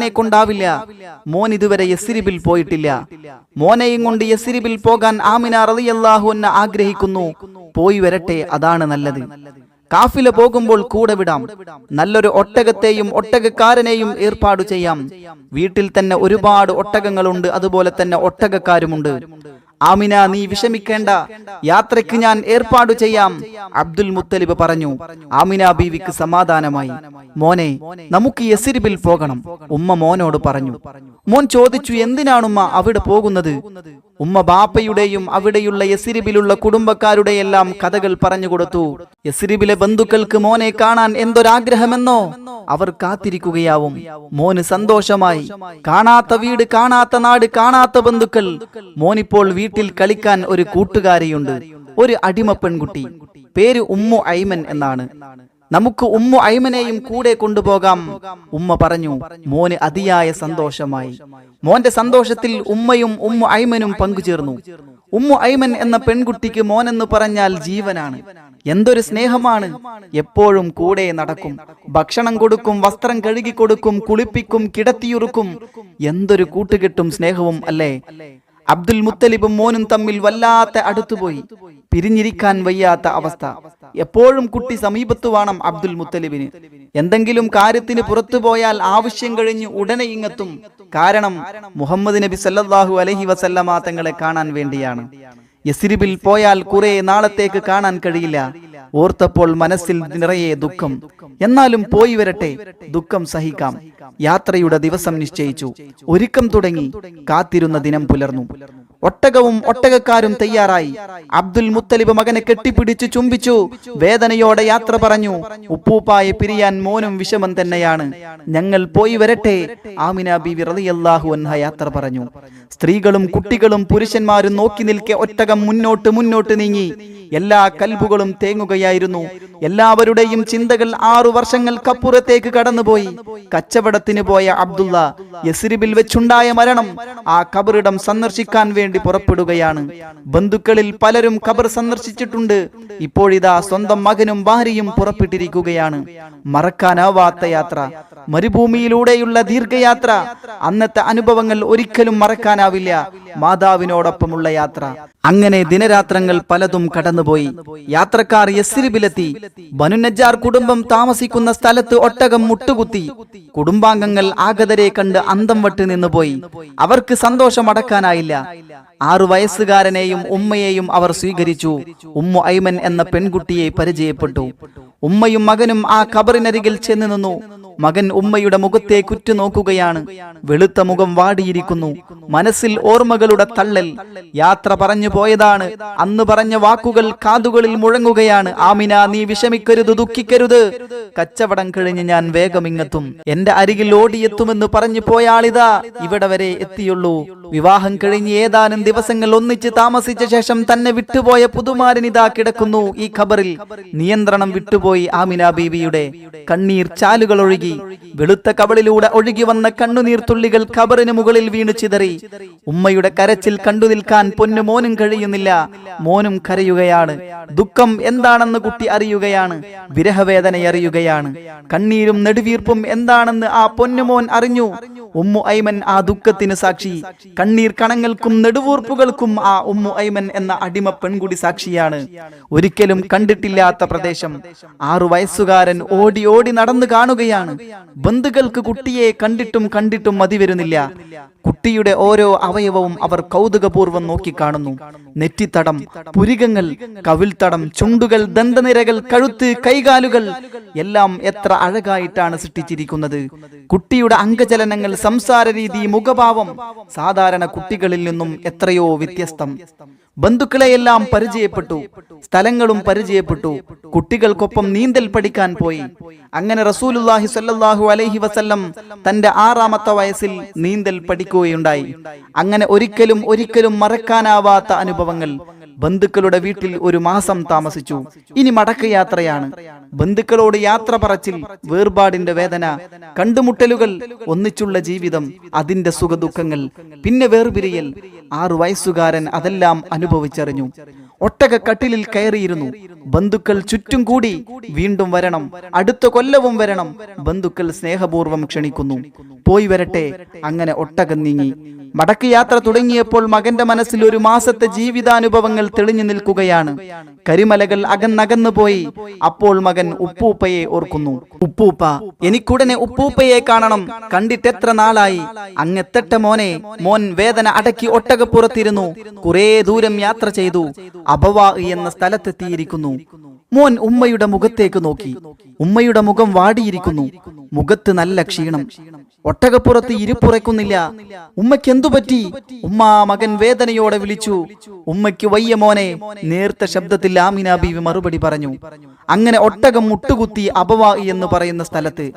തന്നെ കൊണ്ടാവില്ല മോൻ ഇതുവരെ യസിരിബിൽ പോയിട്ടില്ല. മോനെയും കൊണ്ട് യസിരിബിൽ പോകാൻ ആമിന റളിയല്ലാഹു എന്നെ ആഗ്രഹിക്കുന്നു. പോയി വരട്ടെ അതാണ് നല്ലത്. കാഫില പോകുമ്പോൾ കൂടെ വിടാം. നല്ലൊരു ഒട്ടകത്തെയും ഒട്ടകക്കാരനെയും ഏർപ്പാട് ചെയ്യാം. വീട്ടിൽ തന്നെ ഒരുപാട് ഒട്ടകങ്ങളുണ്ട് അതുപോലെ തന്നെ ഒട്ടകക്കാരുമുണ്ട്. ആമിന നീ വിഷമിക്കേണ്ട. യാത്രയ്ക്ക് ഞാൻ ഏർപ്പാട് ചെയ്യാം അബ്ദുൽ മുത്തലിബ് പറഞ്ഞു. ആമിന ബീവിക്ക് സമാധാനമായി. മോനെ നമുക്ക് യസിരിബിൽ പോകണം ഉമ്മ മോനോട് പറഞ്ഞു. മോൻ ചോദിച്ചു എന്തിനാണുമ്മ അവിടെ പോകുന്നത്? ഉമ്മ ബാപ്പയുടെയും അവിടെയുള്ള യസിരിബിലുള്ള കുടുംബക്കാരുടെയെല്ലാം കഥകൾ പറഞ്ഞു കൊടുത്തു. യസിരിബിലെ ബന്ധുക്കൾക്ക് മോനെ കാണാൻ എന്തൊരാഗ്രഹമെന്നോ? അവർ കാത്തിരിക്കുകയാവും. മോന് സന്തോഷമായി. കാണാത്ത വീട് കാണാത്ത നാട് കാണാത്ത ബന്ധുക്കൾ. മോനിപ്പോൾ വീട്ടിൽ കളിക്കാൻ ഒരു കൂട്ടുകാരിയുണ്ട്. ഒരു അടിമ പെൺകുട്ടി. പേര് ഉമ്മു ഐമൻ എന്നാണ്. നമുക്ക് ഉമ്മു ഐമനെയും കൂടെ കൊണ്ടുപോകാം. ഉമ്മ പറഞ്ഞു മോന് അതിയായ സന്തോഷമായി. മോന്റെ സന്തോഷത്തിൽ ഉമ്മയും ഉമ്മു ഐമനും പങ്കുചേർന്നു. ഉമ്മു ഐമൻ എന്ന പെൺകുട്ടിക്ക് മോനെന്ന് പറഞ്ഞാൽ ജീവനാണ്. എന്തൊരു സ്നേഹമാണ്. എപ്പോഴും കൂടെ നടക്കും. ഭക്ഷണം കൊടുക്കും വസ്ത്രം കഴുകി കൊടുക്കും കുളിപ്പിക്കും കിടത്തിയുറുക്കും. എന്തൊരു കൂട്ടുകെട്ടും സ്നേഹവും അല്ലേ? അബ്ദുൽ മുത്തലിബും മോനും തമ്മിൽ വല്ലാത്ത അടുത്തുപോയി. പിരിഞ്ഞിരിക്കാൻ വയ്യാത്ത അവസ്ഥ. എപ്പോഴും കുട്ടി സമീപത്തു വേണം അബ്ദുൽ മുത്തലിബിന്. എന്തെങ്കിലും കാര്യത്തിന് പുറത്തു പോയാൽ ആവശ്യം കഴിഞ്ഞ് ഉടനെ ഇങ്ങത്തും. കാരണം മുഹമ്മദ് നബി സല്ലാഹു അലഹി വസല്ലമ തങ്ങളെ കാണാൻ വേണ്ടിയാണ്. യസിരിബിൽ പോയാൽ കുറെ നാളത്തേക്ക് കാണാൻ കഴിയില്ല. ഓർത്തപ്പോൾ മനസ്സിൽ നിറയെ ദുഃഖം. എന്നാലും പോയി വരട്ടെ ദുഃഖം സഹിക്കാം. യാത്രയുടെ ദിവസം നിശ്ചയിച്ചു. ഒരുക്കം തുടങ്ങി. കാത്തിരുന്ന ദിനം പുലർന്നു. ഒട്ടകവും ഒട്ടകക്കാരും തയ്യാറായി. അബ്ദുൽ മുത്തലിബ് മകനെ കെട്ടിപ്പിടിച്ചു ചുംബിച്ചു. വേദനയോടെ യാത്ര പറഞ്ഞു ഉപ്പൂപ്പായെ പിരിയാൻ മോനും വിഷമം തന്നെയാണ്. ഞങ്ങൾ പോയി വരട്ടെ ആമിന ബിവി അൻഹ യാത്ര പറഞ്ഞു. സ്ത്രീകളും കുട്ടികളും പുരുഷന്മാരും നോക്കി നിൽക്കെ ഒട്ടകം മുന്നോട്ട് മുന്നോട്ട് നീങ്ങി. എല്ലാ കൽബുകളും തേങ്ങുകയായിരുന്നു എല്ലാവരുടെയും ചിന്തകൾ ആറു വർഷങ്ങൾക്കപ്പുറത്തേക്ക് കടന്നുപോയി. കച്ചവടത്തിന് പോയ അബ്ദുള്ള യസ്രിബിൽ വെച്ചുണ്ടായ മരണം ആ കബറിടം സന്ദർശിക്കാൻ വേണ്ടി പുറപ്പെടുകയാണ്. ബന്ധുക്കളിൽ പലരും കബർ സന്ദർശിച്ചിട്ടുണ്ട്. ഇപ്പോഴിതാ സ്വന്തം മകനും ഭാര്യയും പുറപ്പെട്ടിരിക്കുകയാണ്. മറക്കാനാവാത്ത യാത്ര. മരുഭൂമിയിലൂടെയുള്ള ദീർഘയാത്ര. അന്നത്തെ അനുഭവങ്ങൾ ഒരിക്കലും മറക്കാനാവില്ല. മാതാവിനോടൊപ്പമുള്ള യാത്ര. അങ്ങനെ ദിനരാത്രങ്ങൾ പലതും കടന്നുപോയി. യാത്രക്കാർ യസ്രിബിലെത്തി. ബനുനജാർ കുടുംബം താമസിക്കുന്ന സ്ഥലത്ത് ഒട്ടകം മുട്ടുകുത്തി. കുടുംബാംഗങ്ങൾ ആഗതരെ കണ്ട് അന്തം വട്ട് നിന്നുപോയി. അവർക്ക് സന്തോഷം അടക്കാനായില്ല. ആറു വയസ്സുകാരനെയും ഉമ്മയെയും അവർ സ്വീകരിച്ചു. ഉമ്മു ഐമൻ എന്ന പെൺകുട്ടിയെ പരിചയപ്പെട്ടു. ഉമ്മയും മകനും ആ ഖബറിനരികിൽ ചെന്ന് നിന്നു. മകൻ ഉമ്മയുടെ മുഖത്തെ കുറ്റുനോക്കുകയാണ്. വെളുത്ത മുഖം വാടിയിരിക്കുന്നു. മനസ്സിൽ ഓർമ്മകളുടെ തള്ളൽ. യാത്ര പറഞ്ഞു പോയതാണ്. അന്ന് പറഞ്ഞ വാക്കുകൾ കാതുകളിൽ മുഴങ്ങുകയാണ്. ആമിന നീ വിഷമിക്കരുത് ദുഃഖിക്കരുത്. കച്ചവടം കഴിഞ്ഞ് ഞാൻ വേഗം ഇങ്ങെത്തും. എന്റെ അരികിൽ ഓടിയെത്തുമെന്ന് പറഞ്ഞു പോയാളിതാ ഇവിടെ വരെ എത്തിയുള്ളൂ. വിവാഹം കഴിഞ്ഞ് ഏതാനും ദിവസങ്ങൾ ഒന്നിച്ച് താമസിച്ച ശേഷം തന്നെ വിട്ടുപോയ പുതുമാരനിതാ കിടക്കുന്നു ഈ ഖബറിൽ. നിയന്ത്രണം വിട്ടുപോയി ആമിന ബീവിയുടെ. കണ്ണീർ ചാലുകൾ ഒഴുകി വെളുത്ത കവളിലൂടെ ഒഴുകി വന്ന കണ്ണുനീർത്തുള്ളികൾ കബറിന് മുകളിൽ വീണു ചിതറി. ഉമ്മയുടെ കരച്ചിൽ കണ്ടു നിൽക്കാൻ പൊന്നു മോനും കഴിയുന്നില്ല. മോനും കരയുകയാണ്. ദുഃഖം എന്താണെന്ന് കുട്ടി അറിയുകയാണ്. വിരഹവേദന അറിയുകയാണ് കണ്ണീരും നെടുവീർപ്പും എന്താണെന്ന് ആ പൊന്നുമോൻ അറിഞ്ഞു. ഉമ്മു ഐമൻ ആ ദുഃഖത്തിന് സാക്ഷി. കണ്ണീർ കണങ്ങൾക്കും നെടുവൂർപ്പുകൾക്കും ആ ഉമ്മു ഐമൻ എന്ന അടിമ പെൺകുടി സാക്ഷിയാണ്. ഒരിക്കലും കണ്ടിട്ടില്ലാത്ത പ്രദേശം. ആറു വയസ്സുകാരൻ ഓടി ഓടി നടന്നു കാണുകയാണ്. ബന്ധുക്കൾക്ക് കുട്ടിയെ കണ്ടിട്ടും കണ്ടിട്ടും മതി വരുന്നില്ല. കുട്ടിയുടെ ഓരോ അവയവവും അവർ കൗതുകപൂർവം നോക്കിക്കാണുന്നു. നെറ്റിത്തടം പുരികങ്ങൾ കവിൽത്തടം ചുണ്ടുകൾ ദന്തനിരകൾ കഴുത്ത് കൈകാലുകൾ എല്ലാം എത്ര അഴകായിട്ടാണ് സൃഷ്ടിച്ചിരിക്കുന്നത്. കുട്ടിയുടെ അംഗചലനങ്ങൾ സംസാര രീതി മുഖഭാവം സാധാരണ കുട്ടികളിൽ നിന്നും എത്രയോ വ്യത്യസ്തം. ബന്ധുക്കളെയെല്ലാം പരിചയപ്പെട്ടു സ്ഥലങ്ങളും പരിചയപ്പെട്ടു കുട്ടികൾക്കൊപ്പം നീന്തൽ പഠിക്കാൻ പോയി. അങ്ങനെ റസൂലുല്ലാഹി സ്വല്ലല്ലാഹു അലൈഹി വസല്ലം തന്റെ ആറാമത്തെ വയസ്സിൽ നീന്തൽ പഠിക്കുകയുണ്ടായി. അങ്ങനെ ഒരിക്കലും ഒരിക്കലും മറക്കാനാവാത്ത അനുഭവങ്ങൾ ബന്ധുക്കളുടെ വീട്ടിൽ ഒരു മാസം താമസിച്ചു. ഇനി മടക്ക യാത്രയാണ്. ബന്ധുക്കളോട് യാത്ര പറച്ചിൽ വേർപാടിന്റെ വേദന കണ്ടുമുട്ടലുകൾ ഒന്നിച്ചുള്ള ജീവിതം അതിന്റെ സുഖദുഃഖങ്ങൾ പിന്നെ വേർപിരിയൽ. ആറു വയസ്സുകാരൻ അതെല്ലാം അനുഭവിച്ചറിഞ്ഞു. ഒട്ടക കട്ടിലിൽ കയറിയിരുന്നു. ബന്ധുക്കൾ ചുറ്റും കൂടി വീണ്ടും വരണം. അടുത്ത കൊല്ലവും വരണം. ബന്ധുക്കൾ സ്നേഹപൂർവം ക്ഷണിക്കുന്നു. പോയി വരട്ടെ. അങ്ങനെ ഒട്ടകം നീങ്ങി. മടക്ക് യാത്ര തുടങ്ങിയപ്പോൾ മകന്റെ മനസ്സിൽ ഒരു മാസത്തെ ജീവിതാനുഭവങ്ങൾ തെളിഞ്ഞു നിൽക്കുകയാണ്. കരിമലകൾ അകന്നകന്നു പോയി അപ്പോൾ മകൻ ഉപ്പൂപ്പയെ ഓർക്കുന്നു. ഉപ്പൂപ്പ എനിക്കുടനെ ഉപ്പൂപ്പയെ കാണണം. കണ്ടിട്ടെത്ര നാളായി. അങ്ങെത്തട്ട മോനെ. മോൻ വേദന അടക്കി ഒട്ടകപ്പുറത്തിരുന്നു. കുറേ ദൂരം യാത്ര ചെയ്തു. അബവാ എന്ന സ്ഥലത്തെത്തിയിരിക്കുന്നു. മോൻ ഉമ്മയുടെ മുഖത്തേക്ക് നോക്കി. ഉമ്മയുടെ മുഖം വാടിയിരിക്കുന്നു. മുഖത്ത് നല്ല ക്ഷീണം. ഒട്ടകപ്പുറത്ത് ഇരിപ്പുറയ്ക്കുന്നില്ല. ഉമ്മയ്ക്ക് എന്തു പറ്റി? ഉമ്മ മകൻ വേദനയോടെ വിളിച്ചു. ഉമ്മയ്ക്ക് വയ്യ മോനെ. നേർത്ത ശബ്ദത്തിൽ ആമിനാബീവി മറുപടി പറഞ്ഞു. അങ്ങനെ ഒട്ടകം മുട്ടുകുത്തി അബവാ എന്ന് പറയുന്ന സ്ഥലത്ത്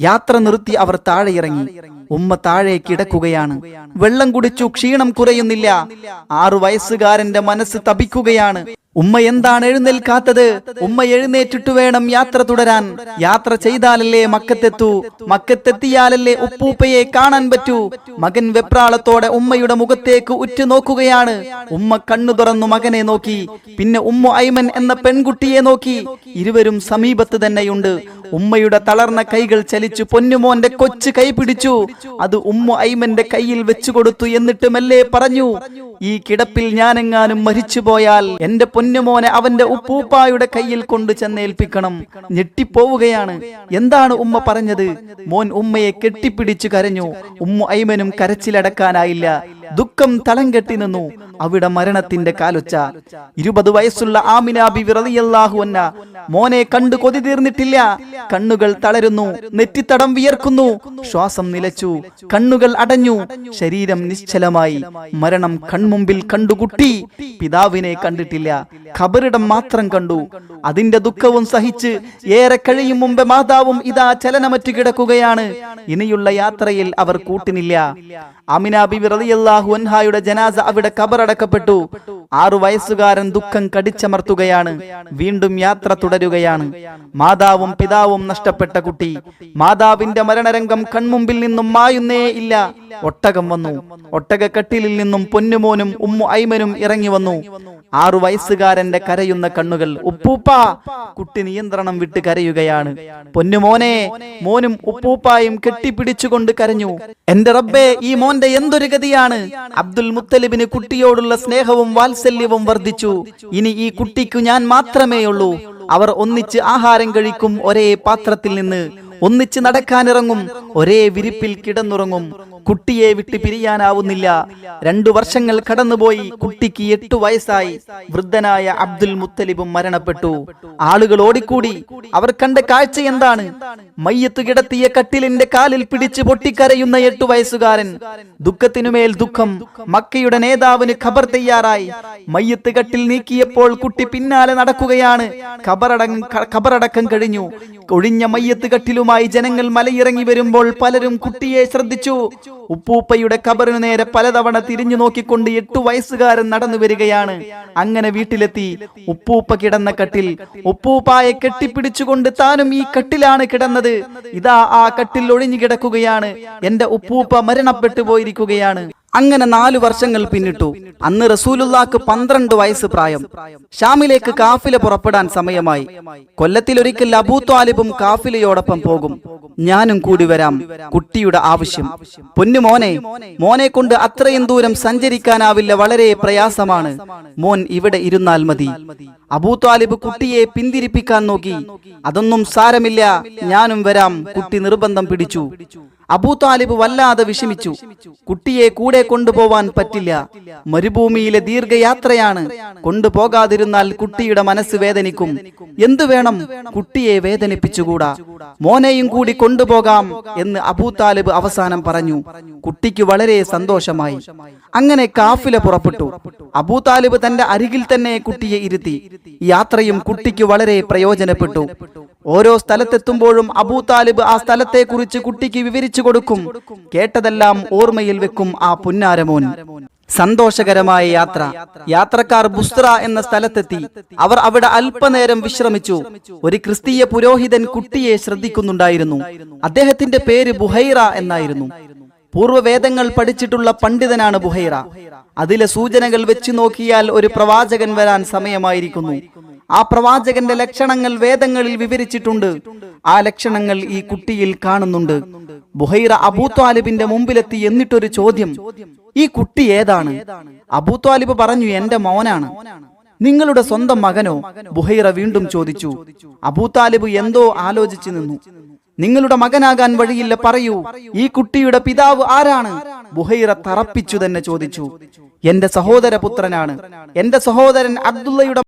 യാത്ര നിർത്തി അവർ താഴെ ഇറങ്ങി. ഉമ്മ താഴെ കിടക്കുകയാണ് വെള്ളം കുടിച്ചു ക്ഷീണം കുറയുന്നില്ല. ആറു വയസ്സുകാരന്റെ മനസ്സ് തപിക്കുകയാണ്. ഉമ്മ എന്താണ് എഴുന്നേൽക്കാത്തത്? ഉമ്മ എഴുന്നേറ്റിട്ട് വേണം യാത്ര തുടരാൻ. യാത്ര ചെയ്താലല്ലേ മക്കത്തെത്തൂ. മക്കത്തെത്തിയാലല്ലേ ഉപ്പൂപ്പയെ കാണാൻ പറ്റൂ. മകൻ വെപ്രാളത്തോടെ ഉമ്മയുടെ മുഖത്തേക്ക് ഉറ്റു നോക്കുകയാണ്. ഉമ്മ കണ്ണു തുറന്നു മകനെ നോക്കി. പിന്നെ ഉമ്മ ഐമൻ എന്ന പെൺകുട്ടിയെ നോക്കി. ഇരുവരും സമീപത്ത് തന്നെയുണ്ട്. ഉമ്മയുടെ തളർന്ന കൈകൾ ചലിച്ചു പൊന്നുമോന്റെ കൊച്ചു കൈ പിടിച്ചു. അത് ഉമ്മ ഐമന്റെ കയ്യിൽ വെച്ചു കൊടുത്തു എന്നിട്ട് മെല്ലെ പറഞ്ഞു. ഈ കിടപ്പിൽ ഞാനെങ്ങാനും മരിച്ചുപോയാൽ എന്റെ പൊന്നുമോനെ അവന്റെ ഉപ്പൂപ്പായുടെ കയ്യിൽ കൊണ്ടു ചെന്നേൽപ്പിക്കണം. ഞെട്ടിപ്പോവുകയാണ്. എന്താണ് ഉമ്മ പറഞ്ഞത്? മോൻ ഉമ്മയെ കെട്ടിപ്പിടിച്ചു കരഞ്ഞു. ഉമ്മ ഐമനും കരച്ചിലടക്കാനായില്ല. ദുഃഖം തളം കെട്ടി നിന്നു അവിടെ മരണത്തിന്റെ കാലൊച്ച. ഇരുപത് വയസ്സുള്ള ആമിന അന്ന മോനെ കണ്ടു കൊതി തീർന്നിട്ടില്ല. കണ്ണുകൾ തളരുന്നു. നെറ്റിത്തടം വിയർക്കുന്നു. ശ്വാസം നിലച്ചു. കണ്ണുകൾ അടഞ്ഞു. ശരീരം നിശ്ചലമായി. മരണം കൺമുമ്പിൽ കണ്ടുകുട്ടി. പിതാവിനെ കണ്ടിട്ടില്ല. ഖബറിടം മാത്രം കണ്ടു. അതിന്റെ ദുഃഖവും സഹിച്ച് ഏറെ കഴിയും മുമ്പ് മാതാവും ഇതാ ചലനമറ്റു കിടക്കുകയാണ്. ഇനിയുള്ള യാത്രയിൽ അവർ കൂട്ടിനില്ല. അമിന ബിബി റളിയല്ലാഹു അൻഹായുടെ ജനാസ അവിടെ കബറടക്കപ്പെട്ടു. ആറു വയസ്സുകാരൻ ദുഃഖം കടിച്ചമർത്തുകയാണ്. വീണ്ടും യാത്ര തുടരുകയാണ്. മാതാവും പിതാവും നഷ്ടപ്പെട്ട കുട്ടി. മാതാവിന്റെ മരണരംഗം കൺമുമ്പിൽ നിന്നും മായുന്നേ ഇല്ല. ഒട്ടകം വന്നു. ഒട്ടകക്കട്ടിലിൽ നിന്നും പൊന്നുമോനും ഉമ്മു ഐമനും ഇറങ്ങി വന്നു. ആറു വയസ്സുകാരന്റെ കരയുന്ന കണ്ണുകൾ ഉപ്പൂപ്പ കുട്ടി നിയന്ത്രണം വിട്ട് കരയുകയാണ്. പൊന്നുമോനെ മോനും ഉപ്പൂപ്പായും കെട്ടിപ്പിടിച്ചുകൊണ്ട് കരഞ്ഞു. എന്റെ റബ്ബേ ഈ മോന്റെ എന്തൊരു ഗതിയാണ്? അബ്ദുൽ മുത്തലിബിന് കുട്ടിയോടുള്ള സ്നേഹവും വാത്സല്യവും വർദ്ധിച്ചു. ഇനി ഈ കുട്ടിക്കു ഞാൻ മാത്രമേ ഉള്ളൂ അവർ ഒന്നിച്ച് ആഹാരം കഴിക്കും ഒരേ പാത്രത്തിൽ നിന്ന്. ഒന്നിച്ച് നടക്കാനിറങ്ങും. ഒരേ വിരിപ്പിൽ കിടന്നുറങ്ങും. കുട്ടിയെ വിട്ട് പിരിയാനാവുന്നില്ല. രണ്ടു വർഷങ്ങൾ കടന്നുപോയി കുട്ടിക്ക് എട്ടു വയസ്സായി. വൃദ്ധനായ അബ്ദുൽ മുത്തലിബും മരണപ്പെട്ടു. ആളുകൾ ഓടിക്കൂടി. അവർ കണ്ട കാഴ്ച എന്താണ്? മയ്യത്ത് കിടത്തിയ കട്ടിലിന്റെ കാലിൽ പിടിച്ച് പൊട്ടിക്കരയുന്ന എട്ടു വയസ്സുകാരൻ. ദുഃഖത്തിനുമേൽ ദുഃഖം. മക്കയുടെ നേതാവിന് ഖബർ തയ്യാറായി. മയ്യത്ത് കട്ടിൽ നീക്കിയപ്പോൾ കുട്ടി പിന്നാലെ നടക്കുകയാണ്. ഖബറടക്കം ഖബറടക്കം കഴിഞ്ഞു. ഒഴിഞ്ഞ മയ്യത്ത് കട്ടിലുമായി ജനങ്ങൾ മലയിറങ്ങി വരുമ്പോൾ പലരും കുട്ടിയെ ശ്രദ്ധിച്ചു. ഉപ്പൂപ്പയുടെ കബറിനു നേരെ പലതവണ തിരിഞ്ഞു നോക്കിക്കൊണ്ട് എട്ടു വയസ്സുകാരൻ നടന്നു വരികയാണ്. അങ്ങനെ വീട്ടിലെത്തി. ഉപ്പൂപ്പ കിടന്ന കട്ടിൽ ഉപ്പൂപ്പായെ കെട്ടിപ്പിടിച്ചുകൊണ്ട് താനും ഈ കട്ടിലാണ് കിടന്നത്. ഇതാ ആ കട്ടിൽ ഒഴിഞ്ഞു കിടക്കുകയാണ്. എന്റെ ഉപ്പൂപ്പ മരണപ്പെട്ടു പോയിരിക്കുകയാണ് അങ്ങനെ നാലു വർഷങ്ങൾ പിന്നിട്ടു. അന്ന് റസൂലുല്ലാക്ക് പന്ത്രണ്ട് വയസ്സ് പ്രായം. ഷാമിലേക്ക് കാഫില പുറപ്പെടാൻ സമയമായി. കൊല്ലത്തിൽ ഒരിക്കൽ അബൂ താലിബും കാഫിലയോടൊപ്പം പോകും. ഞാനും കൂടി വരാം കുട്ടിയുടെ ആവശ്യം. പൊന്നു മോനെ മോനെ കൊണ്ട് അത്രയും ദൂരം സഞ്ചരിക്കാനാവില്ല വളരെ പ്രയാസമാണ്. മോൻ ഇവിടെ ഇരുന്നാൽ മതി. അബൂ താലിബ് കുട്ടിയെ പിന്തിരിപ്പിക്കാൻ നോക്കി. അതൊന്നും സാരമില്ല ഞാനും വരാം കുട്ടി നിർബന്ധം പിടിച്ചു. അബൂ താലിബ് വല്ലാതെ വിഷമിച്ചു. കുട്ടിയെ കൂടെ കൊണ്ടുപോവാൻ പറ്റില്ല. മരുഭൂമിയിലെ ദീർഘയാത്രയാണ്. കൊണ്ടുപോകാതിരുന്നാൽ കുട്ടിയുടെ മനസ്സ് വേദനിക്കും. എന്തു വേണം? കുട്ടിയെ വേദനിപ്പിച്ചുകൂടാ. മോനെയും കൂടി കൊണ്ടുപോകാം എന്ന് അബൂ താലിബ് അവസാനം പറഞ്ഞു. കുട്ടിക്ക് വളരെ സന്തോഷമായി. അങ്ങനെ കാഫില പുറപ്പെട്ടു. അബൂ താലിബ് തന്റെ അരികിൽ തന്നെ കുട്ടിയെ ഇരുത്തി. യാത്രയും കുട്ടിക്ക് വളരെ പ്രയോജനപ്പെട്ടു. ഓരോ സ്ഥലത്തെത്തുമ്പോഴും അബൂ താലിബ് ആ സ്ഥലത്തെ കുറിച്ച് കുട്ടിക്ക് വിവരിച്ചു കൊടുക്കും. കേട്ടതെല്ലാം ഓർമ്മയിൽ വെക്കും ആ പുന്നാരമോൻ. സന്തോഷകരമായ യാത്ര. യാത്രക്കാർ ബുസ്ത്ര എന്ന സ്ഥലത്തെത്തി. അവർ അവിടെ അല്പനേരം വിശ്രമിച്ചു. ഒരു ക്രിസ്തീയ പുരോഹിതൻ കുട്ടിയെ ശ്രദ്ധിക്കുന്നുണ്ടായിരുന്നു. അദ്ദേഹത്തിന്റെ പേര് ബുഹൈറ എന്നായിരുന്നു. പൂർവവേദങ്ങൾ പഠിച്ചിട്ടുള്ള പണ്ഡിതനാണ് ബുഹൈറ. അതിലെ സൂചനകൾ വെച്ചു നോക്കിയാൽ ഒരു പ്രവാചകൻ വരാൻ സമയമായിരിക്കുന്നു. ആ പ്രവാചകന്റെ ലക്ഷണങ്ങൾ വേദങ്ങളിൽ വിവരിച്ചിട്ടുണ്ട്. ആ ലക്ഷണങ്ങൾ ഈ കുട്ടിയിൽ കാണുന്നുണ്ട്. ബുഹൈറ അബൂ ത്വാലിബിന്റെ മുമ്പിലെത്തി എന്നിട്ടൊരു ചോദ്യം. ഈ കുട്ടി ഏതാണ്? അബൂത്വാലിബ് പറഞ്ഞു എന്റെ മോനാണ്. നിങ്ങളുടെ സ്വന്തം മകനോ? ബുഹൈറ വീണ്ടും ചോദിച്ചു. അബൂ താലിബ് എന്തോ ആലോചിച്ചു നിന്നു. നിങ്ങളുടെ മകനാകാൻ വഴിയില്ല പറയൂ. ഈ കുട്ടിയുടെ പിതാവ് ആരാണ്? ബുഹൈറ തറപ്പിച്ചു തന്നെ ചോദിച്ചു. എന്റെ സഹോദര പുത്രനാണ് എന്റെ സഹോദരൻ അബ്ദുള്ളയുടെ